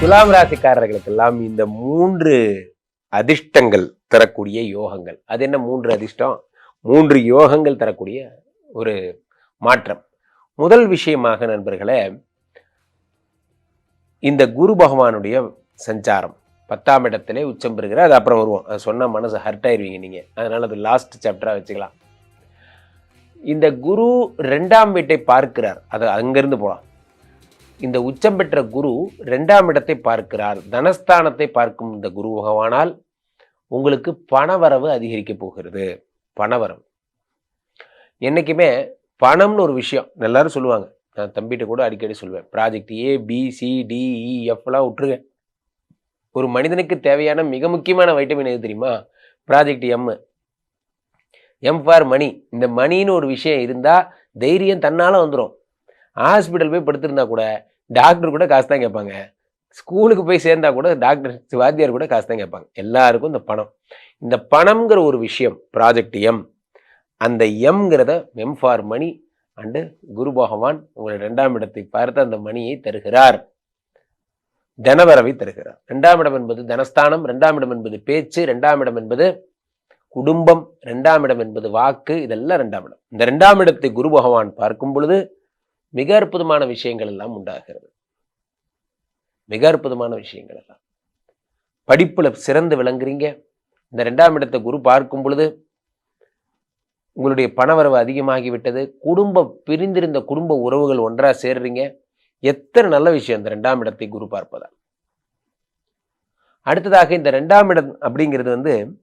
துலாம் ராசிக்காரர்களுக்கெல்லாம் இந்த மூன்று அதிர்ஷ்டங்கள் தரக்கூடிய யோகங்கள். அது என்ன மூன்று அதிர்ஷ்டம்? மூன்று யோகங்கள் தரக்கூடிய ஒரு மாற்றம். முதல் விஷயமாக நண்பர்களே இந்த குரு பகவானுடைய சஞ்சாரம். பத்தாம் இடத்திலே உச்சம் பெறுகிற அது அப்புறம் வருவோம் அது சொன்னால் மனசு ஹர்ட் ஆயிருவீங்க நீங்கள் அதனால் அது லாஸ்ட் சாப்டராக வச்சுக்கலாம். இந்த குரு ரெண்டாம் வீட்டை பார்க்கிறார். அது அங்கிருந்து போகலாம் இந்த உச்சம் பெற்ற குரு ரெண்டாம் இடத்தை பார்க்கிறார். தனஸ்தானத்தை பார்க்கும் இந்த குரு பகவானால் உங்களுக்கு பணவரவு அதிகரிக்க போகிறது. பணவரவு. என்னைக்குமே பணம்னு ஒரு விஷயம் எல்லாரும் சொல்லுவாங்க. நான் தம்பிகிட்ட கூட அடிக்கடி சொல்லுவேன் project A B C e, எஃப்லாம் விட்டுருங்க ஒரு மனிதனுக்கு தேவையான மிக முக்கியமான வைட்டமின் எது தெரியுமா? Project M M for money இந்த மணின்னு ஒரு விஷயம் இருந்தால் தைரியம் தன்னால் வந்துடும் ஹாஸ்பிட்டல் போய் படுத்திருந்தா கூட டாக்டர் கூட காசு தான் கேட்பாங்க. ஸ்கூலுக்கு போய் சேர்ந்தா கூட டாக்டர் வாத்தியார் கூட காசு தான் கேட்பாங்க. எல்லாருக்கும் இந்த பணம். இந்த பணம்ங்கிற ஒரு விஷயம் ப்ராஜெக்ட் எம் அந்த எம்ங்கிறத M for money and Guru பகவான் உங்களை ரெண்டாம் இடத்தை பார்த்து அந்த மணியை தருகிறார். தனவரவை தருகிறார். ரெண்டாம் இடம் என்பது தனஸ்தானம் ரெண்டாம் இடம் என்பது பேச்சு ரெண்டாம் இடம் என்பது குடும்பம் ரெண்டாம் இடம் என்பது வாக்கு இதெல்லாம் ரெண்டாம் இடம். இந்த ரெண்டாம் இடத்தை குரு பகவான் பார்க்கும் பொழுது மிக அற்புதமான விஷயங்கள் எல்லாம் உண்டாகிறது. மிக அற்புதமான விஷயங்கள் எல்லாம். படிப்புல சிறந்து விளங்குறீங்க. இந்த ரெண்டாம் இடத்தை குரு பார்க்கும் பொழுது உங்களுடைய பணவரவு அதிகமாகிவிட்டது. குடும்ப குடும்பம் பிரிந்திருந்த குடும்ப உறவுகள் ஒன்றா சேர்றீங்க. எத்தனை நல்ல விஷயம் இந்த ரெண்டாம் இடத்தை குரு பார்ப்பதால். அடுத்ததாக இந்த ரெண்டாம் இடம் அப்படிங்கிறது வந்து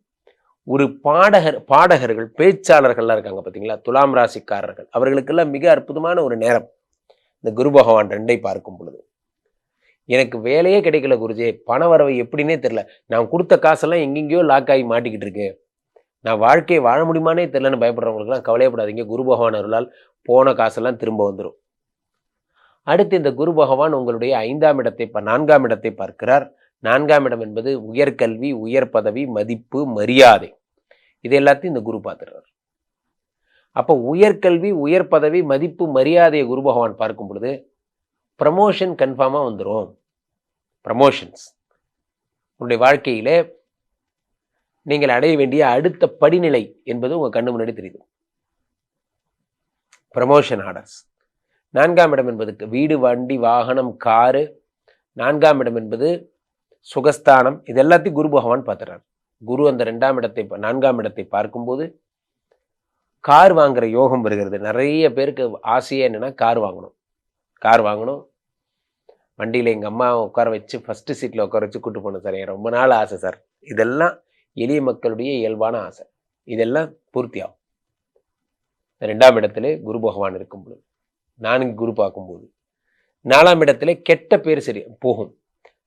ஒரு பாடகர் பாடகர்கள் பேச்சாளர்கள்லாம் இருக்காங்க பார்த்தீங்களா துலாம் ராசிக்காரர்கள். அவர்களுக்கெல்லாம் மிக அற்புதமான ஒரு நேரம். இந்த குரு பகவான் ரெண்டை பார்க்கும் பொழுது. எனக்கு வேலையே கிடைக்கல குருஜே. பண வரவை எப்படின்னே தெரில நான் கொடுத்த காசெல்லாம் எங்கெங்கேயோ லாக் ஆகி மாட்டிக்கிட்டு இருக்கு நான் வாழ்க்கையை வாழ முடியுமானே தெரிலன்னு பயப்படுறவங்களுக்குலாம் கவலையப்படாதீங்க. குரு பகவான் அருளால் போன காசெல்லாம் திரும்ப வந்துடும் அடுத்து இந்த குரு பகவான் உங்களுடைய ஐந்தாம் இடத்தை நான்காம் இடத்தை பார்க்கிறார். நான்காம் இடம் என்பது உயர்கல்வி உயர் பதவி மதிப்பு மரியாதை. இது எல்லாத்தையும் இந்த குரு பார்த்துடுறார் அப்போ உயர்கல்வி உயர் பதவி மதிப்பு மரியாதையை குரு பகவான் பார்க்கும் பொழுது ப்ரமோஷன் கன்ஃபார்மாக வந்துடும் ப்ரமோஷன்ஸ் உங்களுடைய வாழ்க்கையிலே நீங்கள் அடைய வேண்டிய அடுத்த படிநிலை என்பது உங்கள் கண்ணு முன்னாடி தெரியுது. ப்ரமோஷன் ஆர்டர்ஸ் நான்காம் இடம் என்பதுக்கு வீடு வண்டி வாகனம் காரு. நான்காம் இடம் என்பது சுகஸ்தானம் இது எல்லாத்தையும் குரு பகவான் பார்த்துறார். குரு அந்த ரெண்டாம் இடத்தை நான்காம் இடத்தை பார்க்கும்போது கார் வாங்குற யோகம் வருகிறது. நிறைய பேருக்கு ஆசையே என்னென்னா கார் வாங்கணும். கார் வாங்கணும். வண்டியில் எங்கள் அம்மா உட்கார வச்சு ஃபஸ்ட்டு சீட்டில் உட்கார வச்சு கூட்டு போகணும் சார். எனக்கு ரொம்ப நாள் ஆசை சார். இதெல்லாம் எளிய மக்களுடைய இயல்பான ஆசை. இதெல்லாம் பூர்த்தியாகும் ரெண்டாம் இடத்துல குரு பகவான் இருக்கும் பொழுது நான்கு குரு பார்க்கும்போது நாலாம் இடத்துல கெட்ட பேர் சரி போகும்.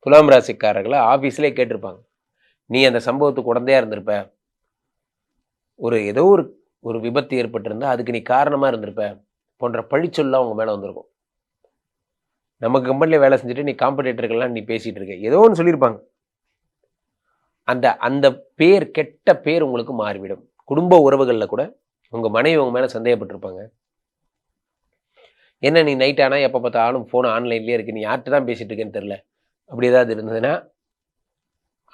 துலாம் ராசிக்காரர்களை ஆஃபீஸ்லேயே கேட்டிருப்பாங்க. நீ அந்த சம்பவத்துக்கு உடந்தையாக இருந்திருப்ப. ஒரு ஏதோ ஒரு ஒரு விபத்து ஏற்பட்டிருந்தா அதுக்கு நீ காரணமாக இருந்திருப்ப போன்ற பழிச்சொல்லாம் அவங்க மேலே வந்திருக்கும். நம்ம கம்பெனியில் வேலை செஞ்சுட்டு நீ காம்படேட்டர்கள்லாம் நீ பேசிகிட்டு இருக்க. ஏதோ ஒன்று சொல்லியிருப்பாங்க. அந்த அந்த பேர் கெட்ட பேர் உங்களுக்கு மாறிவிடும். குடும்ப உறவுகளில் கூட உங்கள் மனைவி உங்கள் மேலே சந்தேகப்பட்டிருப்பாங்க. என்ன நீ நைட் ஆனால் எப்போ பார்த்தாலும் ஃபோன் ஆன்லைன்லேயே இருக்கு. நீ யார்கிட்ட தான் பேசிகிட்டு இருக்கேன்னு தெரில அப்படி ஏதாவது இருந்ததுன்னா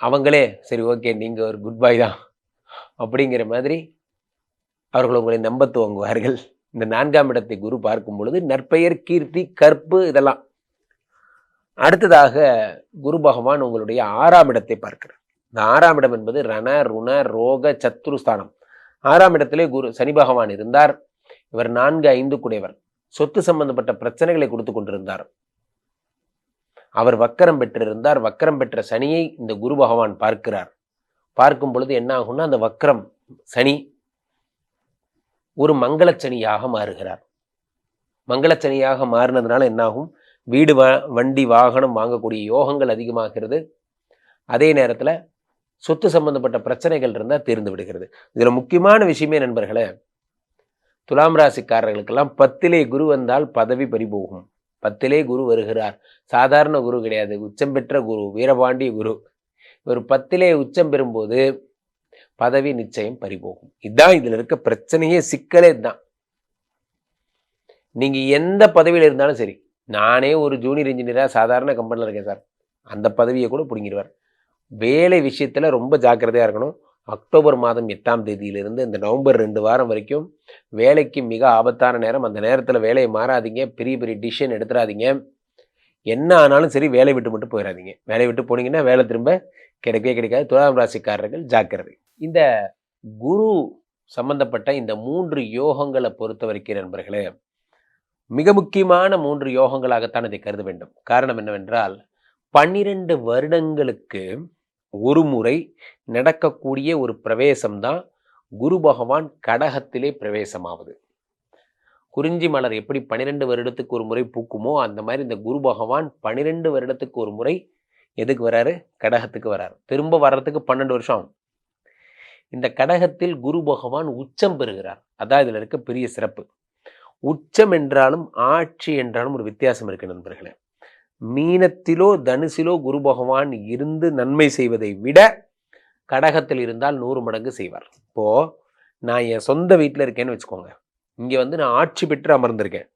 அவங்களே சரி ஓகே நீங்கள் ஒரு குட் பாய் தான். அப்படிங்கிற மாதிரி அவர்கள் உங்களை நம்ப துவங்குவார்கள். இந்த நான்காம் இடத்தை குரு பார்க்கும் பொழுது நற்பெயர் கீர்த்தி கற்பு இதெல்லாம். அடுத்ததாக குரு பகவான் உங்களுடைய ஆறாம் இடத்தை பார்க்கிறார். இந்த ஆறாம் இடம் என்பது ரண ருண ரோக சத்ருஸ்தானம் ஆறாம் இடத்திலே குரு சனி பகவான் இருந்தார். இவர் நான்கு ஐந்து குடையவர். சொத்து சம்பந்தப்பட்ட பிரச்சனைகளை கொடுத்து கொண்டிருந்தார். அவர் வக்கரம் பெற்றிருந்தார். வக்கரம் பெற்ற சனியை இந்த குரு பகவான் பார்க்கிறார். பார்க்கும் பொழுது என்ன ஆகும்னா அந்த வக்கரம் சனி ஒரு மங்களச்சனியாக மாறுகிறார். மங்களச்சனியாக மாறினதுனால என்னாகும் வீடு வ வண்டி வாகனம் வாங்கக்கூடிய யோகங்கள் அதிகமாகிறது. அதே நேரத்தில் சொத்து சம்பந்தப்பட்ட பிரச்சனைகள் இருந்தால் தீர்ந்து விடுகிறது. இதில் முக்கியமான விஷயமே நண்பர்களே துலாம் ராசிக்காரர்களுக்கெல்லாம் பத்திலே குரு வந்தால் பதவி பறிபோகும். பத்திலே குரு வருகிறார். சாதாரண குரு கிடையாது. உச்சம் பெற்ற குரு வீரபாண்டிய குரு. ஒரு பத்திலே உச்சம் பெறும்போது பதவி நிச்சயம் பறிபோகும். இதுதான் இதுல இருக்க பிரச்சனையே சிக்கலே இதுதான். நீங்க எந்த பதவியில் இருந்தாலும் சரி நானே ஒரு ஜூனியர் இன்ஜினியராக சாதாரண கம்பெனியில் இருக்கேன் சார். அந்த பதவியை கூட பிடுங்கிடுவார். வேலை விஷயத்துல ரொம்ப ஜாக்கிரதையா இருக்கணும். அக்டோபர் மாதம் எட்டாம் தேதியிலிருந்து இந்த நவம்பர் ரெண்டு வாரம் வரைக்கும் வேலைக்கு மிக ஆபத்தான நேரம். அந்த நேரத்தில் வேலையை மாறாதீங்க. பெரிய பெரிய டிசிஷன் எடுத்துடாதீங்க என்ன ஆனாலும் சரி வேலை விட்டு மட்டும் போயிடாதீங்க வேலையை விட்டு போனீங்கன்னா வேலை திரும்ப கிடைக்கவே கிடைக்காது. துலாம் ராசிக்காரர்கள் ஜாக்கிரதை. இந்த குரு சம்பந்தப்பட்ட இந்த மூன்று யோகங்களை பொறுத்த வரைக்கும் நண்பர்களே மிக முக்கியமான மூன்று யோகங்களாகத்தான் இதை கருத வேண்டும். காரணம் என்னவென்றால் பன்னிரண்டு வருடங்களுக்கு ஒரு முறை நடக்கக்கூடிய ஒரு பிரவேசம்தான் குரு பகவான் கடகத்திலே பிரவேசமாவது. குறிஞ்சி மலர் எப்படி பன்னிரெண்டு வருடத்துக்கு ஒரு முறை பூக்குமோ அந்த மாதிரி இந்த குரு பகவான் பன்னிரெண்டு வருடத்துக்கு ஒரு முறை எதுக்கு வராரு? கடகத்துக்கு வராரு. திரும்ப வர்றதுக்கு பன்னெண்டு வருஷம் ஆகும். இந்த கடகத்தில் குரு பகவான் உச்சம் பெறுகிறார். அதான் இதில் இருக்க பெரிய சிறப்பு. உச்சம் என்றாலும் ஆட்சி என்றாலும் ஒரு வித்தியாசம் இருக்கு நண்பர்களே. மீனத்திலோ தனுசிலோ குரு பகவான் இருந்து நன்மை செய்வதை விட கடகத்தில் இருந்தால் நூறு மடங்கு செய்வார். இப்போது நான் என் சொந்த வீட்டில் இருக்கேன்னு வச்சுக்கோங்க. இங்கே வந்து நான் ஆட்சி பெற்று அமர்ந்திருக்கேன்.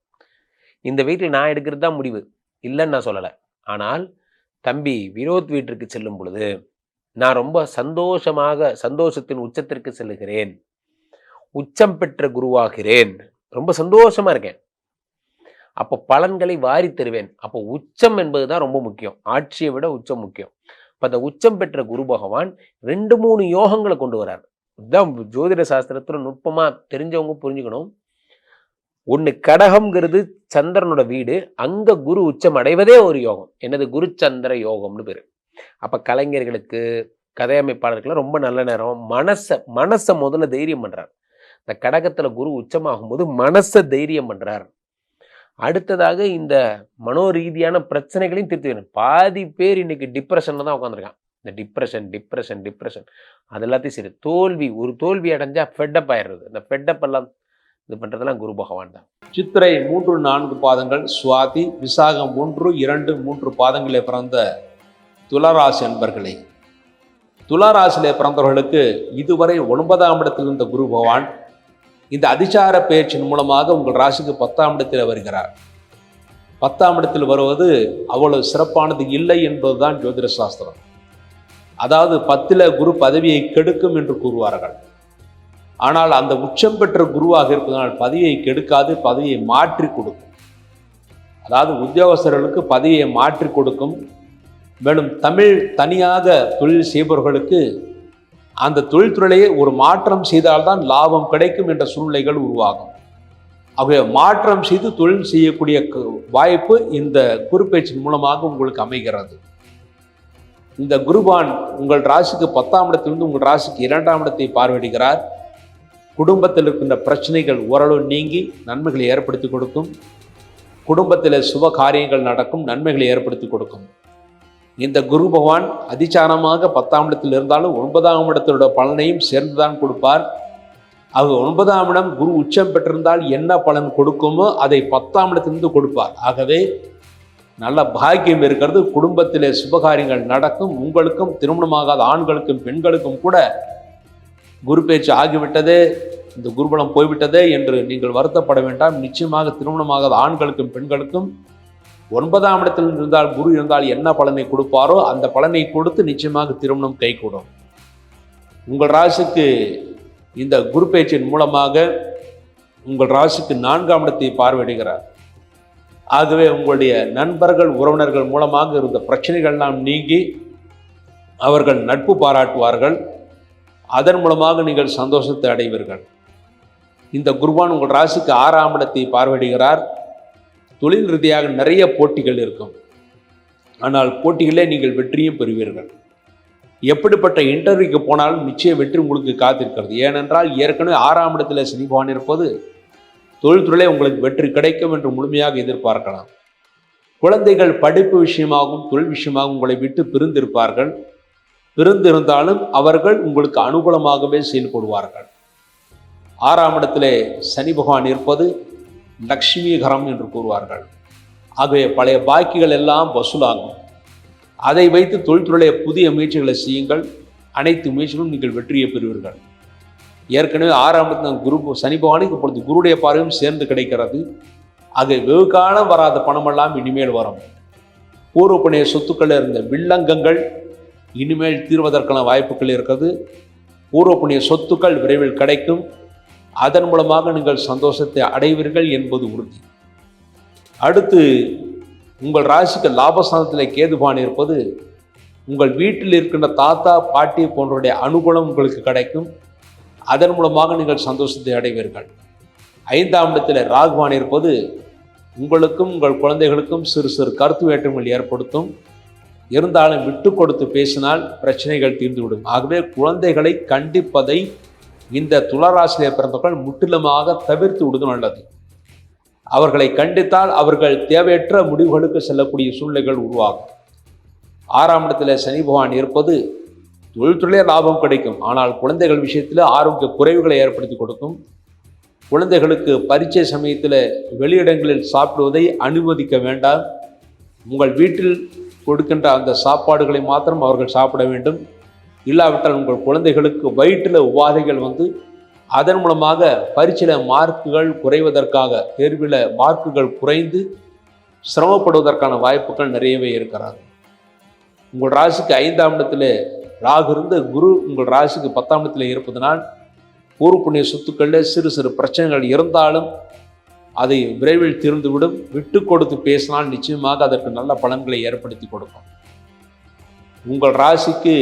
இந்த வீட்டில் நான் எடுக்கிறது தான் முடிவு. இல்லைன்னு நான் சொல்லலை. ஆனால் தம்பி வினோத் வீட்டிற்கு செல்லும் பொழுது நான் ரொம்ப சந்தோஷமாக சந்தோஷத்தின் உச்சத்திற்கு செல்லுகிறேன். உச்சம் பெற்ற குருவாகிறேன். ரொம்ப சந்தோஷமாக இருக்கேன். அப்போ பலன்களை வாரி தருவேன். அப்போ உச்சம் என்பது தான் ரொம்ப முக்கியம். ஆட்சியை விட உச்சம் முக்கியம். இப்போ அந்த உச்சம் பெற்ற குரு பகவான் ரெண்டு மூணு யோகங்களை கொண்டு வரார் இதுதான் ஜோதிட சாஸ்திரத்தில் நுட்பமாக தெரிஞ்சவங்க புரிஞ்சுக்கணும். ஒன்று கடகம்ங்கிறது சந்திரனோட வீடு. அங்கே குரு உச்சம் அடைவதே ஒரு யோகம். என்னது? குரு சந்திர யோகம்னு பேர். அப்போ கலைஞர்களுக்கு கதையமைப்பாளர்களுக்கு ரொம்ப நல்ல நேரம். மனசை மனசை முதல்ல தைரியம் பண்ணுறார் இந்த கடகத்தில் குரு உச்சமாகும்போது மனசை தைரியம் பண்ணுறார் அடுத்ததாக இந்த மனோரீதியான பிரச்சனைகளையும் தீர்த்து வேணும் பாதி பேர் இன்னைக்கு டிப்ரெஷனில் தான் உட்காந்துருக்கான் இந்த டிப்ரெஷன் டிப்ரெஷன் டிப்ரெஷன் அது எல்லாத்தையும் சரி. தோல்வி ஒரு தோல்வி அடைஞ்சா ஃபெட்டப் ஆயிடுறது. இந்த ஃபெட்டப் எல்லாம் இது பண்ணுறதெல்லாம் குரு பகவான் தான். சித்திரை மூன்று நான்கு பாதங்கள் சுவாதி விசாகம் ஒன்று இரண்டு மூன்று பாதங்களில் பிறந்த துளராசி அன்பர்களே. துளாராசியிலே பிறந்தவர்களுக்கு இதுவரை ஒன்பதாம் இடத்தில் இருந்த குரு பகவான் இந்த அதிசார பெயர்ச்சியின் மூலமாக உங்கள் ராசிக்கு பத்தாம் இடத்தில் வருகிறார். பத்தாம் இடத்தில் வருவது அவ்வளவு சிறப்பானது இல்லை என்பதுதான் ஜோதிட சாஸ்திரம். அதாவது பத்தில் குரு பதவியை கெடுக்கும் என்று கூறுவார்கள். ஆனால் அந்த உச்சம் பெற்ற குருவாக இருப்பதனால் பதவியை கெடுக்காது பதவியை மாற்றி கொடுக்கும். அதாவது உத்தியோகஸ்தர்களுக்கு பதவியை மாற்றி கொடுக்கும். மேலும் தமிழ் தனியாக தொழில் செய்பவர்களுக்கு அந்த தொழில்துறையை ஒரு மாற்றம் செய்தால்தான் லாபம் கிடைக்கும் என்ற சூழ்நிலைகள் உருவாகும். ஆகவே மாற்றம் செய்து தொழில் செய்யக்கூடிய வாய்ப்பு இந்த குருப்பெயர்ச்சியின் மூலமாக உங்களுக்கு அமைகிறது. இந்த குருபான் உங்கள் ராசிக்கு பத்தாம் இடத்திலிருந்து உங்கள் ராசிக்கு இரண்டாம் இடத்தை பார்வையிடுகிறார். குடும்பத்தில் இருக்கின்ற பிரச்சனைகள் ஓரளவு நீங்கி நன்மைகளை ஏற்படுத்தி கொடுக்கும். குடும்பத்தில் சுப காரியங்கள் நடக்கும் நன்மைகளை ஏற்படுத்தி கொடுக்கும். இந்த குரு பகவான் அதிச்சாரமாக பத்தாம் இடத்தில் இருந்தாலும் ஒன்பதாம் இடத்தோட பலனையும் சேர்ந்துதான் கொடுப்பார். அது ஒன்பதாம் இடம் குரு உச்சம் பெற்றிருந்தால் என்ன பலன் கொடுக்குமோ அதை பத்தாம் இடத்திலிருந்து கொடுப்பார். ஆகவே நல்ல பாக்கியம் இருக்கிறது. குடும்பத்திலே சுபகாரியங்கள் நடக்கும். உங்களுக்கும் திருமணமாகாத ஆண்களுக்கும் பெண்களுக்கும் கூட குரு பேச்சு ஆகிவிட்டது. இந்த குருபலம் போய்விட்டதே என்று நீங்கள் வருத்தப்பட வேண்டாம். நிச்சயமாக திருமணமாகாத ஆண்களுக்கும் பெண்களுக்கும் ஒன்பதாம் இடத்தில் இருந்தால் குரு இருந்தால் என்ன பலனை கொடுப்பாரோ அந்த பலனை கொடுத்து நிச்சயமாக திருமணம் கைகூடும். உங்கள் ராசிக்கு இந்த குரு பேச்சின் மூலமாக உங்கள் ராசிக்கு நான்காம் இடத்தை பார்வையிடுகிறார். ஆகவே உங்களுடைய நண்பர்கள் உறவினர்கள் மூலமாக இருந்த பிரச்சனைகள்லாம் நீங்கி அவர்கள் நட்பு பாராட்டுவார்கள். அதன் மூலமாக நீங்கள் சந்தோஷத்தை அடைவீர்கள். இந்த குருவான் உங்கள் ராசிக்கு ஆறாம் இடத்தை பார்வையிடுகிறார். தொழில் ரீதியாக நிறைய போட்டிகள் இருக்கும். ஆனால் போட்டிகளே நீங்கள் வெற்றியும் பெறுவீர்கள். எப்படிப்பட்ட இன்டர்வியூக்கு போனாலும் நிச்சயம் வெற்றி உங்களுக்கு காத்திருக்கிறது. ஏனென்றால் ஏற்கனவே ஆறாம் இடத்துல சனி பகவான் இருப்பது தொழில்துறையிலே உங்களுக்கு வெற்றி கிடைக்கும் என்று முழுமையாக எதிர்பார்க்கலாம். குழந்தைகள் படிப்பு விஷயமாகவும் தொழில் விஷயமாகவும் உங்களை விட்டு பிரிந்திருப்பார்கள். பிரிந்திருந்தாலும் அவர்கள் உங்களுக்கு அனுகூலமாகவே செயல்படுவார்கள். ஆறாம் இடத்திலே சனி பகவான் இருப்பது லக்ஷ்மீகரம் என்று கூறுவார்கள். ஆகவே பழைய பாக்கிகள் எல்லாம் வசூலாகும். அதை வைத்து தொழில்துறைய புதிய முயற்சிகளை செய்யுங்கள். அனைத்து முயற்சிகளும் நீங்கள் வெற்றியை பெறுவீர்கள். ஏற்கனவே ஆறாம் குரு சனி பகவானுக்கு இப்பொழுது குருடைய பார்வையும் சேர்ந்து கிடைக்கிறது. அது வெகு காலம் வராத பணமெல்லாம் இனிமேல் வரும். பூர்வப்பணிய சொத்துக்களில் இருந்த வில்லங்கங்கள் இனிமேல் தீர்வதற்கான வாய்ப்புகள் இருக்கிறது. பூர்வப்பணிய சொத்துக்கள் விரைவில் கிடைக்கும். அதன் மூலமாக நீங்கள் சந்தோஷத்தை அடைவீர்கள் என்பது உறுதி. அடுத்து உங்கள் ராசிக்கு லாபஸ்தானத்தில் கேதுபான் இருப்பது உங்கள் வீட்டில் இருக்கின்ற தாத்தா பாட்டி போன்றவருடைய அனுகூலம் உங்களுக்கு கிடைக்கும். அதன் மூலமாக நீங்கள் சந்தோஷத்தை அடைவீர்கள். ஐந்தாம் இடத்தில் ராகுவான் இருப்பது உங்களுக்கும் உங்கள் குழந்தைகளுக்கும் சிறு சிறு கருத்து வேற்றுமைகள் ஏற்படுத்தும். இருந்தாலும் விட்டு கொடுத்து பேசினால் பிரச்சனைகள் தீர்ந்துவிடும். ஆகவே குழந்தைகளை கண்டிப்பதை இந்த துளராசிலே பிறந்தவர்கள் முற்றிலுமாக தவிர்த்து விடுவது நல்லது. அவர்களை கண்டித்தால் அவர்கள் தேவையற்ற முடிவுகளுக்கு செல்லக்கூடிய சூழ்நிலைகள் உருவாகும். ஆறாம் இடத்துல சனி பகவான் இருப்பது தொழில்துறையிலே லாபம் கிடைக்கும். ஆனால் குழந்தைகள் விஷயத்தில் ஆரோக்கிய குறைவுகளை ஏற்படுத்தி கொடுக்கும். குழந்தைகளுக்கு பரீட்சை சமயத்தில் வெளியிடங்களில் சாப்பிடுவதை அனுமதிக்க வேண்டாம். உங்கள் வீட்டில் கொடுக்கின்ற அந்த சாப்பாடுகளை மாத்திரம் அவர்கள் சாப்பிட வேண்டும். இல்லாவிட்டால் உங்கள் குழந்தைகளுக்கு வயிற்றில் உபாதைகள் வந்து அதன் மூலமாக பரீட்சையில் மார்க்குகள் குறைவதற்காக தேர்வில் மார்க்குகள் குறைந்து சிரமப்படுவதற்கான வாய்ப்புகள் நிறையவே இருக்கிறாங்க உங்கள் ராசிக்கு ஐந்தாம் இடத்துல ராகு இருந்த குரு உங்கள் ராசிக்கு பத்தாம் இடத்துல இருப்பதனால் பூர்வ புண்ணிய சொத்துக்களில் சிறு சிறு பிரச்சனைகள் இருந்தாலும் அதை விரைவில் தீர்ந்துவிடும். விட்டு கொடுத்து பேசினால் நிச்சயமாக அதற்கு நல்ல பலன்களை ஏற்படுத்தி கொடுக்கும். உங்கள் ராசிக்கு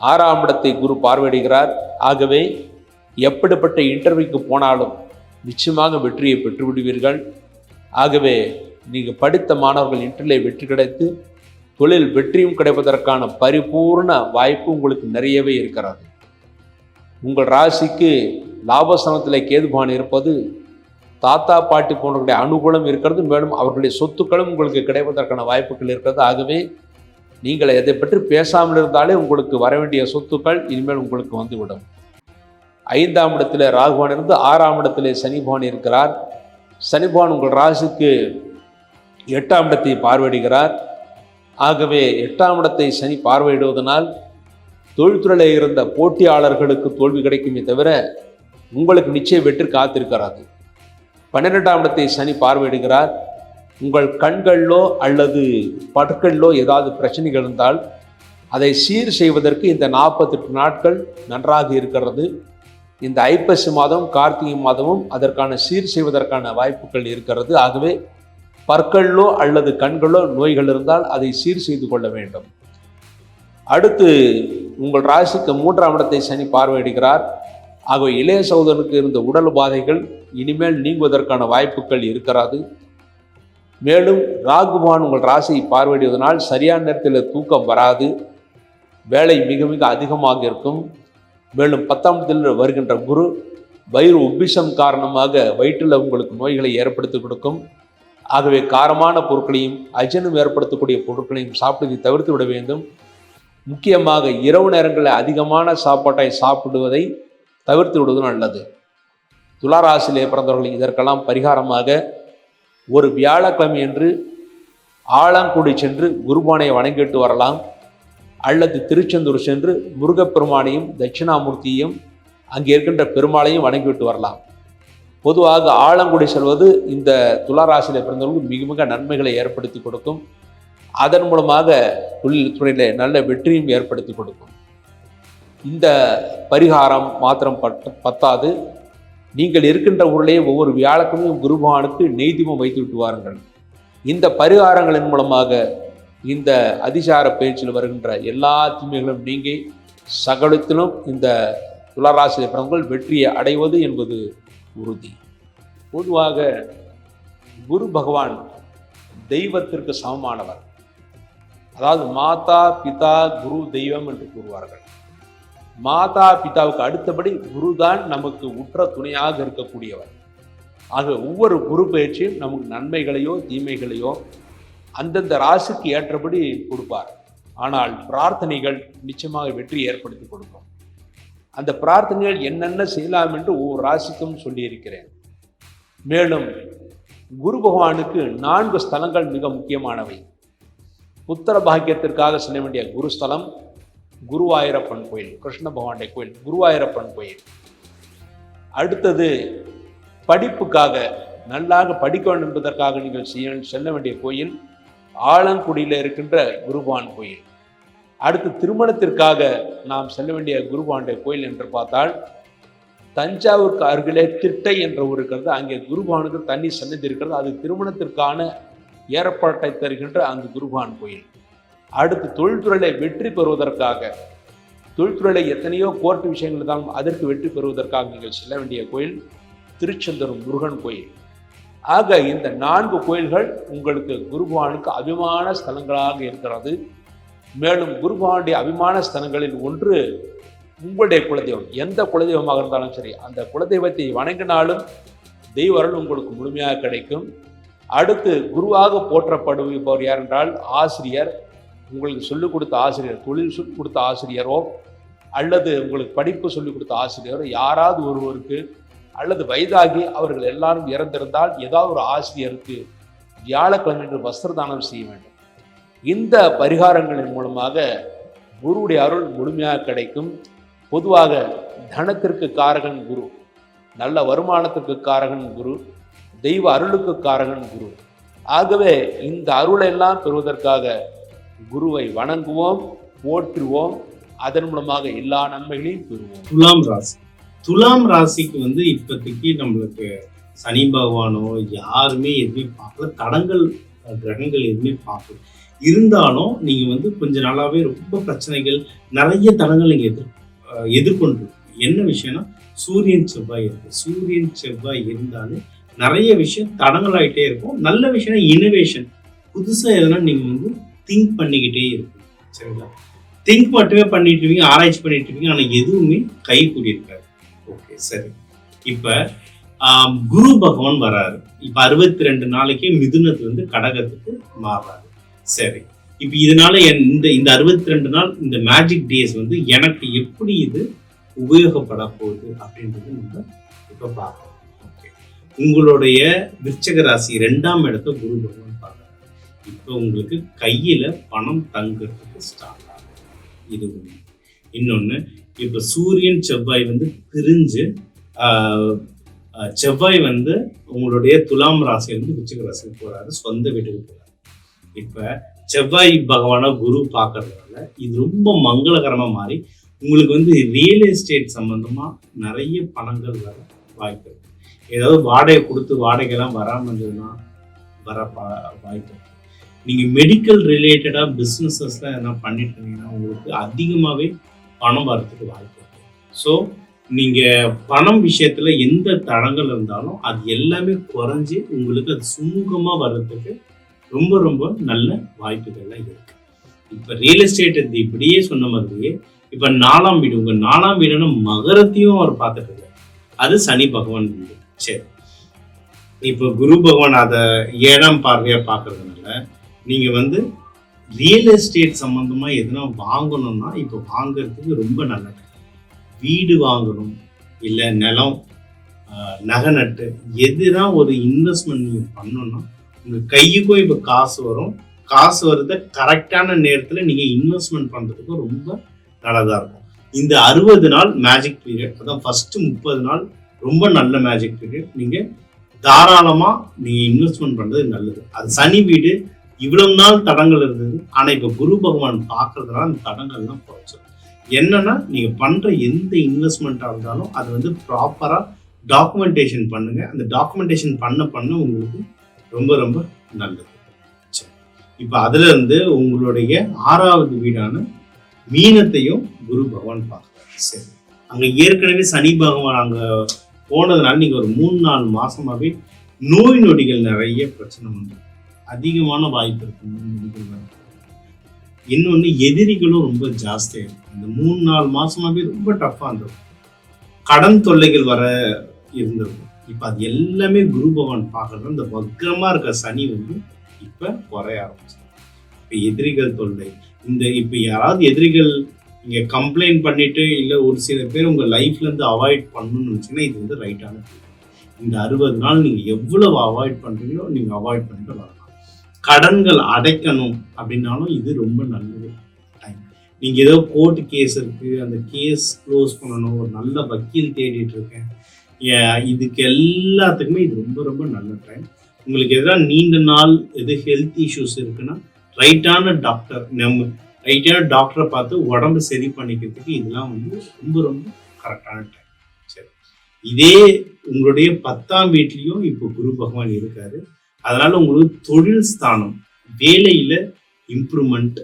ஆறாம் இடத்தை குரு பார்வையிடுகிறார். ஆகவே எப்படிப்பட்ட இன்டர்வியூக்கு போனாலும் நிச்சயமாக வெற்றியை பெற்றுவிடுவீர்கள். ஆகவே நீங்கள் படித்த மாணவர்கள் இன்டர்வியூ வெற்றி கிடைத்து தொழில் வெற்றியும் கிடைப்பதற்கான பரிபூர்ண வாய்ப்பு உங்களுக்கு நிறையவே இருக்கிறது. உங்கள் ராசிக்கு லாபஸ்தானத்தில் கேதுபான் இருப்பது தாத்தா பாட்டி போன்றவர்களுடைய அனுகூலம் இருக்கிறது மேலும் அவர்களுடைய சொத்துக்களும் உங்களுக்கு கிடைப்பதற்கான வாய்ப்புகள் இருக்கிறது. ஆகவே நீங்கள் எதை பற்றி பேசாமல் இருந்தாலே உங்களுக்கு வர வேண்டிய சொத்துக்கள் இனிமேல் உங்களுக்கு வந்துவிடும். ஐந்தாம் இடத்துல ராகுவான் இருந்து ஆறாம் இடத்துல சனிபவான் இருக்கிறார். சனிபவான் உங்கள் ராசிக்கு எட்டாம் இடத்தை பார்வையிடுகிறார். ஆகவே எட்டாம் இடத்தை சனி பார்வையிடுவதனால் தொழில்துறையில் இருந்த போட்டியாளர்களுக்கு தோல்வி கிடைக்குமே தவிர உங்களுக்கு நிச்சயம் வெற்றி காத்திருக்கிறாது பன்னிரெண்டாம் இடத்தை சனி பார்வையிடுகிறார். உங்கள் கண்களிலோ அல்லது பற்களிலோ ஏதாவது பிரச்சனைகள் இருந்தால் அதை சீர் செய்வதற்கு இந்த நாற்பத்தெட்டு நாட்கள் நன்றாக இருக்கிறது. இந்த ஐப்பசி மாதம் கார்த்திகை மாதமும் அதற்கான சீர் செய்வதற்கான வாய்ப்புகள் இருக்கிறது. ஆகவே பற்களிலோ அல்லது கண்களோ நோய்கள் இருந்தால் அதை சீர் செய்து கொள்ள வேண்டும். அடுத்து உங்கள் ராசிக்கு மூன்றாம் இடத்தை சனி பார்வையிடுகிறார். ஆகவே இளைய சகோதரனுக்கு இருந்த உடல் உபாதைகள் இனிமேல் நீங்குவதற்கான வாய்ப்புகள் இருக்கிறது. மேலும் ராகுபான் உங்கள் ராசியை பார்வையிடுவதனால் சரியான நேரத்தில் தூக்கம் வராது. வேலை மிக மிக அதிகமாக இருக்கும். மேலும் பத்தாம் இடத்தில் வருகின்ற குரு வயிறு உபிஷம் காரணமாக வயிற்றில் உங்களுக்கு நோய்களை ஏற்படுத்தி கொடுக்கும். ஆகவே காரமான பொருட்களையும் அஜனம் ஏற்படுத்தக்கூடிய பொருட்களையும் சாப்பிடுவதை தவிர்த்து விட வேண்டும். முக்கியமாக இரவு நேரங்களில் அதிகமான சாப்பாட்டை சாப்பிடுவதை தவிர்த்து விடுவது நல்லது. துளாராசிலே பிறந்தவர்கள் இதற்கெல்லாம் பரிகாரமாக ஒரு வியாழக்கிழமை என்று ஆலங்குடி சென்று குருபானை வணங்கிட்டு வரலாம். அல்லது திருச்செந்தூர் சென்று முருகப்பெருமானையும் தட்சிணாமூர்த்தியையும் அங்கே இருக்கின்ற பெருமாளையும் வணங்கிவிட்டு வரலாம். பொதுவாக ஆலங்குடி செல்வது இந்த துளாராசியில் பிறந்தவர்களுக்கு மிக மிக நன்மைகளை ஏற்படுத்தி கொடுக்கும். அதன் மூலமாக தொழில் துறையில் நல்ல வெற்றியும் ஏற்படுத்தி கொடுக்கும். இந்த பரிகாரம் மாத்திரம் பட் பத்தாது. நீங்கள் இருக்கின்ற ஊரிலே ஒவ்வொரு வியாழக்கிழமையும் குருபவானுக்கு பகவானுக்கு வைத்து விட்டு வாருங்கள். இந்த பரிகாரங்களின் மூலமாக இந்த அதிசார பேச்சில் வருகின்ற எல்லா தீமைகளும் நீங்கி சகலத்திலும் இந்த துளராசியில் பிறந்தவர்கள் வெற்றியை அடைவது என்பது உறுதி. பொதுவாக குரு பகவான் தெய்வத்திற்கு சமமானவர். அதாவது மாதா பிதா குரு தெய்வம் என்று கூறுவார்கள். மாதா பிதாவுக்கு அடுத்தபடி குருதான் நமக்கு உற்ற துணையாக இருக்கக்கூடியவர். ஆக ஒவ்வொரு குரு பயிற்சியும் நமக்கு நன்மைகளையோ தீமைகளையோ அந்தந்த ராசிக்கு ஏற்றபடி கொடுப்பார். ஆனால் பிரார்த்தனைகள் நிச்சயமாக வெற்றி ஏற்படுத்தி கொடுக்கும். அந்த பிரார்த்தனைகள் என்னென்ன செய்யலாம் என்று ஒவ்வொரு ராசிக்கும் சொல்லியிருக்கிறேன். மேலும் குரு பகவானுக்கு நான்கு ஸ்தலங்கள் மிக முக்கியமானவை. புத்திர பாக்கியத்திற்காக செல்ல வேண்டிய குருஸ்தலம் குருவாயூரப்பன் கோயில் கிருஷ்ண பகவானுடைய கோயில் குருவாயூரப்பன் கோயில். அடுத்தது படிப்புக்காக நல்லாக படிக்க வேண்டும் என்பதற்காக நீங்கள் செய்ய செல்ல வேண்டிய கோயில் ஆலங்குடியில் இருக்கின்ற குருபான் கோயில். அடுத்து திருமணத்திற்காக நாம் செல்ல வேண்டிய குருபாண்டிய கோயில் என்று பார்த்தால் தஞ்சாவூருக்கு அருகிலே திட்டை என்ற ஊர் இருக்கிறது. அங்கே குருபானுக்கு தண்ணி சன்னதி இருக்கிறது. அது திருமணத்திற்கான ஏற்பாட்டை தருகின்ற அந்த குருபான் கோயில். அடுத்து தொழில்துறையில வெற்றி பெறுவதற்காக தொழில்துறையில எத்தனையோ கோர்ட்டு விஷயங்கள் இருந்தாலும் அதற்கு வெற்றி பெறுவதற்காக நீங்கள் செல்ல வேண்டிய கோயில் திருச்செந்தூர் முருகன் கோயில். ஆக இந்த நான்கு கோயில்கள் உங்களுக்கு குருபவானுக்கு அபிமான ஸ்தலங்களாக இருக்கிறது. மேலும் குருபவானுடைய அபிமான ஸ்தலங்களில் ஒன்று உங்களுடைய குலதெய்வம். எந்த குலதெய்வமாக இருந்தாலும் சரி அந்த குலதெய்வத்தை வணங்கினாலும் தெய்வ அருள் உங்களுக்கு முழுமையாக கிடைக்கும். அடுத்து குருவாக போற்றப்படுபவர் யார் என்றால் ஆசிரியர் உங்களுக்கு சொல்லிக் கொடுத்த ஆசிரியர் தொழில் சொல்லிக் கொடுத்த ஆசிரியரோ அல்லது உங்களுக்கு படிப்பு சொல்லிக் கொடுத்த ஆசிரியரோ யாராவது ஒருவருக்கு அல்லது வயதாகி அவர்கள் எல்லாரும் இறந்திருந்தால் ஏதாவது ஒரு ஆசிரியருக்கு வியாழக்கிழமை என்று வஸ்திரதானம் செய்ய வேண்டும். இந்த பரிகாரங்களின் மூலமாக குருவுடைய அருள் முழுமையாக கிடைக்கும். பொதுவாக தனத்திற்கு காரகன் குரு நல்ல வருமானத்திற்கு காரகன் குரு தெய்வ அருளுக்கு காரகன் குரு. ஆகவே இந்த அருளை எல்லாம் பெறுவதற்காக குருவை வணங்குவோம் போற்றுவோம் அதன் மூலமாக எல்லா நன்மைகளையும் பெறுவோம். துலாம் ராசி. துலாம் ராசிக்கு வந்து இப்போதைக்கு நம்மளுக்கு சனி பகவானோ யாருமே எதுவுமே பார்க்கல. தடங்கள் கிரகங்கள் எதுவுமே பார்க்கல. இருந்தாலும் நீங்க வந்து கொஞ்ச நாளாவே ரொம்ப பிரச்சனைகள் நிறைய தடங்கள் நீங்க எதிர் எதிர்கொண்டு என்ன விஷயம்னா சூரியன் செவ்வாய் இருக்கு. சூரியன் செவ்வாய் இருந்தாலே நிறைய விஷயம் தடங்களாயிட்டே இருக்கும். நல்ல விஷயம் இனோவேஷன் புதுசாக எதனா நீங்கள் வந்து திங்க் பண்ணிக்கிட்டே இருக்கும் சரிங்களா? திங்க் மட்டுமே பண்ணிட்டு இருப்பீங்க ஆராய்ச்சி பண்ணிட்டு இருப்பீங்க ஆனால் எதுவுமே கை கூடியிருக்காது. ஓகே சரி. இப்போ குரு பகவான் வராரு. இப்போ அறுபத்தி ரெண்டு நாளைக்கே மிதுனத்து வந்து கடகத்துக்கு மாறாரு. சரி. இப்போ இதனால என் இந்த இந்த அறுபத்தி ரெண்டு நாள் இந்த மேஜிக் டேஸ் வந்து எனக்கு எப்படி இது உபயோகப்பட போகுது அப்படின்றது நம்ம இப்போ பார்க்கலாம் ஓகே உங்களுடைய விருச்சக ராசி ரெண்டாம் இடத்த குரு பகவான் இப்போ உங்களுக்கு கையில் பணம் தங்குறதுக்கு ஸ்டார்ட் ஆகும் இது ஒன்று இன்னொன்று இப்போ சூரியன் செவ்வாய் வந்து பிரிஞ்சு செவ்வாய் வந்து உங்களுடைய துலாம் ராசியிலிருந்து விருச்சிக ராசிக்கு போகிறாரு சொந்த வீட்டுக்கு போகிறாரு இப்போ செவ்வாய் பகவான குரு பார்க்கறதுனால இது ரொம்ப மங்களகரமாக மாறி உங்களுக்கு வந்து ரியல் எஸ்டேட் சம்மந்தமாக நிறைய பணங்கள் வர வாய்ப்பு இருக்குது ஏதாவது வாடகை கொடுத்து வாடகைலாம் வராமல் இருந்ததுன்னா வர பா- வாய்ப்பு நீங்கள் மெடிக்கல் ரிலேட்டடாக பிஸ்னஸஸ்ல எதனா பண்ணிட்டு இருந்தீங்கன்னா உங்களுக்கு அதிகமாகவே பணம் வரத்துக்கு வாய்ப்பு இருக்கு. ஸோ நீங்கள் பணம் விஷயத்தில் எந்த தடங்கள் இருந்தாலும் அது எல்லாமே குறைஞ்சி உங்களுக்கு அது சுமூகமாக வர்றதுக்கு ரொம்ப ரொம்ப நல்ல வாய்ப்புகள்லாம் இருக்கு. இப்போ ரியல் எஸ்டேட் இது இப்படியே சொன்ன மாதிரியே இப்போ நாலாம் வீடு உங்கள் நாலாம் வீடுன்னு மகரத்தையும் அவர் பார்த்துட்டு இருக்காரு. அது சனி பகவான் வீடு. சரி. இப்போ குரு பகவான் அதை ஏழாம் பார்வையாக பார்க்கறதுனால நீங்க வந்து ரியல் எஸ்டேட் சம்மந்தமாக எதுனா வாங்கணும்னா இப்போ வாங்கிறதுக்கு ரொம்ப நல்லது வீடு வாங்கணும் இல்லை நிலம் நகை நட்டு எதுனா ஒரு இன்வெஸ்ட்மெண்ட் நீங்க பண்ணணும்னா உங்க கையுக்கும் இப்போ காசு வரும். காசு வரத கரெக்டான நேரத்தில் நீங்கள் இன்வெஸ்ட்மெண்ட் பண்ணுறதுக்கும் ரொம்ப நல்லதாக இருக்கும். இந்த அறுபது நாள் மேஜிக் பீரியட் அதான் ஃபஸ்ட்டு முப்பது நாள் ரொம்ப நல்ல மேஜிக் பீரியட் நீங்கள் தாராளமாக நீங்கள் இன்வெஸ்ட்மெண்ட் பண்ணுறது நல்லது. அது சனி வீடு இவ்வளவு நாள் தடங்கள் இருந்தது. ஆனா இப்ப குரு பகவான் பாக்குறதுனால அந்த தடங்கள்லாம் குறைச்சிடும் என்னன்னா நீங்க பண்ற எந்த இன்வெஸ்ட்மெண்ட்டா இருந்தாலும் அது வந்து ப்ராப்பரா டாக்குமெண்டேஷன் பண்ணுங்க. அந்த டாக்குமெண்டேஷன் பண்ண பண்ண உங்களுக்கு ரொம்ப ரொம்ப நல்லது. சரி. இப்ப அதுல இருந்து உங்களுடைய ஆறாவது வீடான மீனத்தையும் குரு பகவான் பார்க்குறாரு. சரி. அங்க ஏற்கனவே சனி பகவான் அங்க போனதுனால நீங்க ஒரு மூணு நாலு மாசமாவே நோய் நொடிகள் நிறைய பிரச்சனை வந்து அதிகமான வாய்ப்பு இருக்கு இன்னொன்று எதிரிகளும் ரொம்ப ஜாஸ்தியாக இருக்கும் இந்த மூணு நாலு மாசமாவே ரொம்ப டஃப்பாக இருந்தது. கடன் தொல்லைகள் வர இருந்தது. இப்போ அது எல்லாமே குரு பகவான் பார்க்கறது இந்த வக்ரமா இருக்க சனி வந்து இப்போ குறைய ஆரம்பிச்சு இப்போ எதிரிகள் தொல்லை. இந்த இப்போ யாராவது எதிரிகள் நீங்கள் கம்ப்ளைண்ட் பண்ணிட்டு இல்லை ஒரு சில பேர் உங்கள் லைஃப்லேருந்து அவாய்ட் பண்ணணும்னு வச்சுன்னா இது வந்து ரைட்டான இந்த அறுபது நாள் நீங்கள் எவ்வளவு அவாய்ட் பண்ணுறீங்களோ நீங்கள் அவாய்ட் பண்ணிட்டு வரலாம். கடன்கள் அடைக்கணும் அப்படின்னாலும் இது ரொம்ப நல்லது. டைம் நீங்க ஏதோ கோர்ட் கேஸ் இருக்கு அந்த கேஸ் க்ளோஸ் பண்ணணும் ஒரு நல்ல வக்கீல் தேடிட்டு இருக்கேன். இதுக்கு எல்லாத்துக்குமே இது ரொம்ப ரொம்ப நல்ல டைம் உங்களுக்கு எதாவது நீண்ட நாள் எது ஹெல்த் இஷ்யூஸ் இருக்குன்னா ரைட்டான டாக்டர் நம்ம ரைட்டான டாக்டரை பார்த்து உடம்பு சரி பண்ணிக்கிறதுக்கு இதெல்லாம் வந்து ரொம்ப ரொம்ப கரெக்டான டைம் சரி. இதே உங்களுடைய பத்தாம் வீட்லேயும் இப்போ குரு பகவான் இருக்காரு. அதனால உங்களுக்கு தொழில் ஸ்தானம் வேலையில இம்ப்ரூவ்மெண்ட்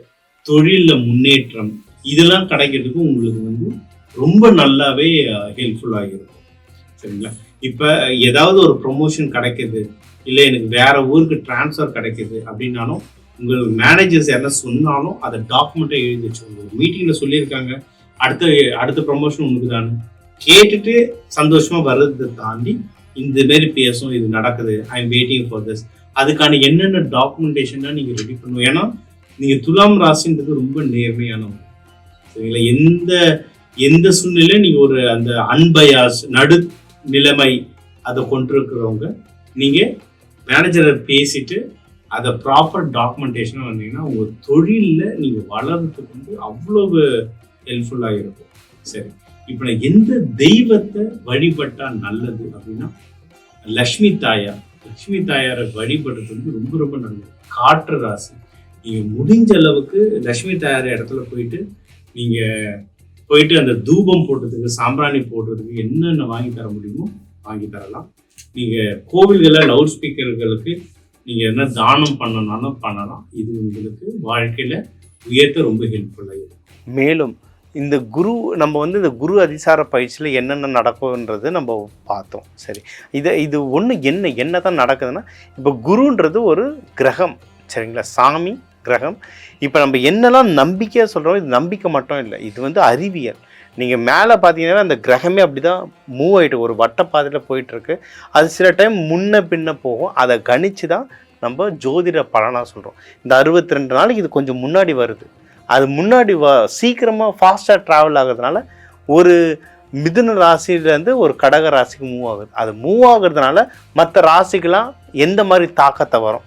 தொழிலில் முன்னேற்றம் இதெல்லாம் கிடைக்கிறதுக்கு உங்களுக்கு வந்து ரொம்ப நல்லாவே ஹெல்ப்ஃபுல்லாக இருக்கும் சரிங்களா? இப்போ ஏதாவது ஒரு ப்ரொமோஷன் கிடைக்குது இல்லை எனக்கு வேற ஊருக்கு ட்ரான்ஸ்ஃபர் கிடைக்குது அப்படின்னாலும் உங்கள் மேனேஜர்ஸ் என்ன சொன்னாலும் அதை டாக்குமெண்ட்டை எழுதி வச்சுக்கோங்க. மீட்டிங்கில் சொல்லியிருக்காங்க அடுத்த அடுத்த ப்ரொமோஷன் உங்களுக்கு தானே கேட்டுட்டு சந்தோஷமாக வர்றதை தாண்டி இந்த மாரி பேசும் இது நடக்குது I am waiting for this அதுக்கான என்னென்ன டாக்குமெண்டேஷன்லாம் நீங்கள் ரெடி பண்ணணும்? ஏன்னா நீங்கள் துலாம் ராசின்றது ரொம்ப நேர்மையானவங்க சரிங்களா? எந்த எந்த சூழ்நிலையும் நீங்கள் ஒரு அந்த அன்பயாஸ் நடு நிலைமை அதை கொண்டிருக்கிறவங்க நீங்கள் மேனேஜரை பேசிட்டு அதை ப்ராப்பர் டாக்குமெண்டேஷனாக வந்தீங்கன்னா உங்கள் தொழிலில் நீங்கள் வளர்றதுக்கு வந்து அவ்வளவு ஹெல்ப்ஃபுல்லாக இருக்கும். சரி. இப்போ நான் எந்த தெய்வத்தை வழிபட்டா நல்லது அப்படின்னா லக்ஷ்மி தாயார். லக்ஷ்மி தாயாரை வழிபடுறது வந்து ரொம்ப ரொம்ப நல்லது. காற்று ராசி. நீங்க முடிஞ்ச அளவுக்கு லக்ஷ்மி தாயார் இடத்துல போயிட்டு நீங்க போயிட்டு அந்த தூபம் போடுறதுக்கு சாம்பிராணி போடுறதுக்கு என்னென்ன வாங்கி தர முடியுமோ வாங்கி தரலாம். நீங்க கோவில்களில் லவுட் ஸ்பீக்கர்களுக்கு நீங்க என்ன தானம் பண்ணனாலும் பண்ணலாம். இது உங்களுக்கு வாழ்க்கையில உயர்த்த ரொம்ப ஹெல்ப்ஃபுல்லாக இருக்கும். மேலும் இந்த குரு நம்ம வந்து இந்த குரு அதிசார பயிற்சியில் என்னென்ன நடக்கும்ன்றது நம்ம பார்த்தோம். சரி. இதை இது ஒன்று என்ன என்ன தான் நடக்குதுன்னா இப்போ குருன்றது ஒரு கிரகம். சரிங்களா? சாமி கிரகம். இப்போ நம்ம என்னெல்லாம் நம்பிக்கையாக சொல்கிறோம் இது நம்பிக்கை மட்டும் இல்லை. இது வந்து அறிவியல். நீங்கள் மேலே பார்த்தீங்கன்னா அந்த கிரகமே அப்படி தான் மூவ் ஆகிட்டு ஒரு வட்டப்பாதையில் போயிட்டுருக்கு. அது சில டைம் முன்ன பின்ன போகும். அதை கணித்து தான் நம்ம ஜோதிட பலனாக சொல்கிறோம் இந்த அறுபத்தி ரெண்டு நாளைக்கு இது கொஞ்சம் முன்னாடி வருது. அது முன்னாடி வ சீக்கிரமாக ஃபாஸ்ட்டாக ட்ராவல் ஆகுறதுனால ஒரு மிதுன ராசியிலேருந்து ஒரு கடக ராசிக்கு மூவ் ஆகுது. அது மூவ் ஆகுறதுனால மற்ற ராசிக்கெல்லாம் எந்த மாதிரி தாக்கத்தை வரும்?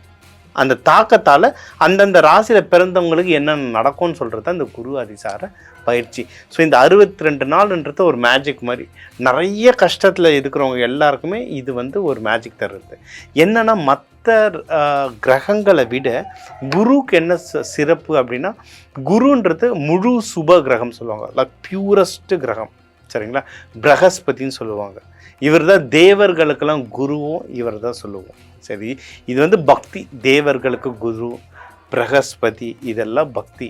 அந்த தாக்கத்தால் அந்தந்த ராசியில் பிறந்தவங்களுக்கு என்னென்ன நடக்கும்னு சொல்கிறது அந்த குரு அதிசார பயிற்சி. ஸோ இந்த அறுபத்தி ரெண்டு நாள்ன்றது ஒரு மேஜிக் மாதிரி. நிறைய கஷ்டத்தில் இருக்கிறவங்க எல்லாருக்குமே இது வந்து ஒரு மேஜிக் தருது என்னென்னா மற்ற கிரகங்களை விட குருவுக்கு என்ன ச- சிறப்பு அப்படின்னா குருன்றது முழு சுப கிரகம் சொல்லுவாங்க. லைக் பியூரஸ்ட் கிரகம். சரிங்களா? பிரகஸ்பதின்னு சொல்லுவாங்க. இவர் தான் தேவர்களுக்கெல்லாம் குருவும் இவர் தான் சொல்லுவோம். சரி இது வந்து பக்தி தேவர்களுக்கு குரு பிரகஸ்பதி இதெல்லாம் பக்தி.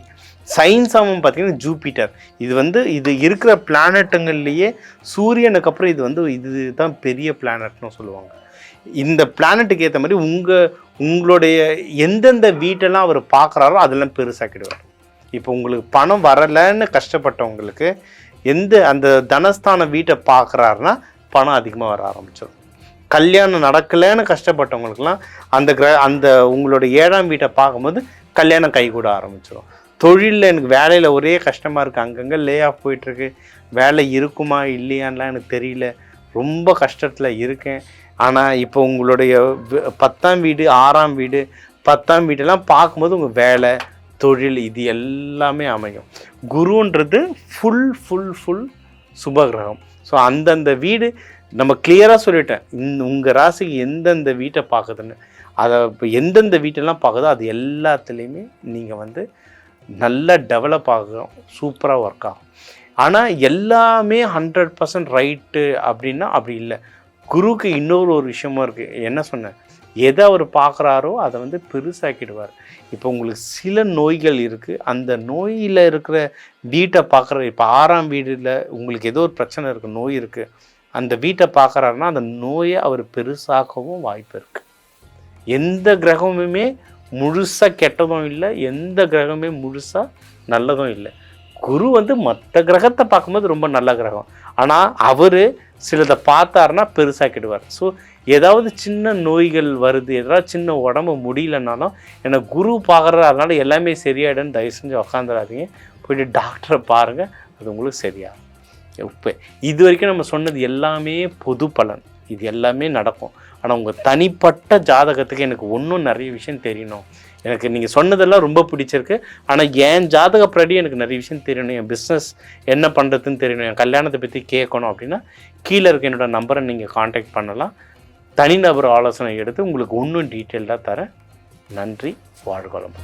சயின்ஸ் அவன் பார்த்தீங்கன்னா ஜூபிட்டர் இது வந்து இது இருக்கிற பிளானட்டுங்கள்லேயே சூரியனுக்கு அப்புறம் இது வந்து இதுதான் பெரிய பிளானட்னு சொல்லுவாங்க. இந்த பிளானட்டுக்கு ஏற்ற மாதிரி உங்கள் உங்களுடைய எந்தெந்த வீட்டெல்லாம் அவர் பார்க்குறாரோ அதெல்லாம் பெருசாக்கிடுவார் இப்போ உங்களுக்கு பணம் வரலைன்னு கஷ்டப்பட்டவங்களுக்கு எந்த அந்த தனஸ்தான வீட்டை பார்க்குறாருன்னா பணம் அதிகமாக வர ஆரம்பிச்சிடும் கல்யாணம் நடக்கலைன்னு கஷ்டப்பட்டவங்களுக்குலாம் அந்த கிர அந்த உங்களோட ஏழாம் வீட்டை பார்க்கும்போது கல்யாணம் கைகூட ஆரம்பிச்சிடும் தொழிலில் எனக்கு வேலையில் ஒரே கஷ்டமாக இருக்குது அங்கங்கே லே ஆஃப் போயிட்டுருக்கு. வேலை இருக்குமா இல்லையான்லாம் எனக்கு தெரியல. ரொம்ப கஷ்டத்தில் இருக்கேன். ஆனால் இப்போ உங்களுடைய பத்தாம் வீடு ஆறாம் வீடு பத்தாம் வீடெல்லாம் பார்க்கும்போது உங்கள் வேலை தொழில் இது எல்லாமே அமையும். குருன்றது ஃபுல் ஃபுல் ஃபுல் சுபகிரகம். ஸோ அந்தந்த வீடு நம்ம கிளியராக சொல்லிட்டேன். இந் உங்கள் ராசிக்கு எந்தெந்த வீட்டை பார்க்குதுன்னு. அதை இப்போ எந்தெந்த வீட்டெல்லாம் பார்க்குதோ அது எல்லாத்துலேயுமே நீங்கள் வந்து நல்லா டெவலப் ஆகும் சூப்பராக ஒர்க் ஆகும். ஆனால் எல்லாமே ஹண்ட்ரட் பர்சன்ட் ரைட்டு அப்படின்னா அப்படி இல்லை. குருவுக்கு இன்னொரு ஒரு விஷயமும் இருக்குது என்ன சொன்னேன்? எதை அவர் பார்க்குறாரோ அதை வந்து பெருசாக்கிடுவார். இப்போ உங்களுக்கு சில நோய்கள் இருக்குது அந்த நோயில் இருக்கிற வீட்டை பார்க்குற இப்போ ஆறாம் வீடில் உங்களுக்கு ஏதோ ஒரு பிரச்சனை இருக்குது நோய் இருக்குது அந்த வீட்டை பார்க்குறாருன்னா அந்த நோயை அவர் பெருசாகவும் வாய்ப்பு இருக்குது எந்த கிரகமுமே முழுசாக கெட்டதும் இல்லை எந்த கிரகமே முழுசாக நல்லதும் இல்லை. குரு வந்து மற்ற கிரகத்தை பார்க்கும்போது ரொம்ப நல்ல கிரகம். ஆனால் அவர் சிலதை பார்த்தாருன்னா பெருசாக்கிடுவார். ஸோ ஏதாவது சின்ன நோய்கள் வருது ஏதாவது சின்ன உடம்பு முடியலனாலும் எனக்கு குரு பார்க்குற அதனால் எல்லாமே சரியாயிடுன்னு தயவு செஞ்சு உக்காந்துடாதீங்க போயிட்டு டாக்டரை பாருங்கள் அது உங்களுக்கு சரியாகும். இப்போ இது வரைக்கும் நம்ம சொன்னது எல்லாமே பொது பலன். இது எல்லாமே நடக்கும். ஆனால் உங்கள் தனிப்பட்ட ஜாதகத்துக்கு எனக்கு ஒன்றும் நிறைய விஷயம் தெரியணும். எனக்கு நீங்கள் சொன்னதெல்லாம் ரொம்ப பிடிச்சிருக்கு. ஆனால் என் ஜாதகப்படி எனக்கு நிறைய விஷயம் தெரியணும். என் பிஸ்னஸ் என்ன பண்ணுறதுன்னு தெரியணும். என் கல்யாணத்தை பற்றி கேட்கணும் அப்படின்னா கீழே இருக்க என்னோட நம்பரை நீங்கள் காண்டாக்ட் பண்ணலாம். தனிநபர் ஆலோசனை எடுத்து உங்களுக்கு ஒன்றும் டீட்டெயில்டாக தரேன். நன்றி வாழ்கொள்ளும்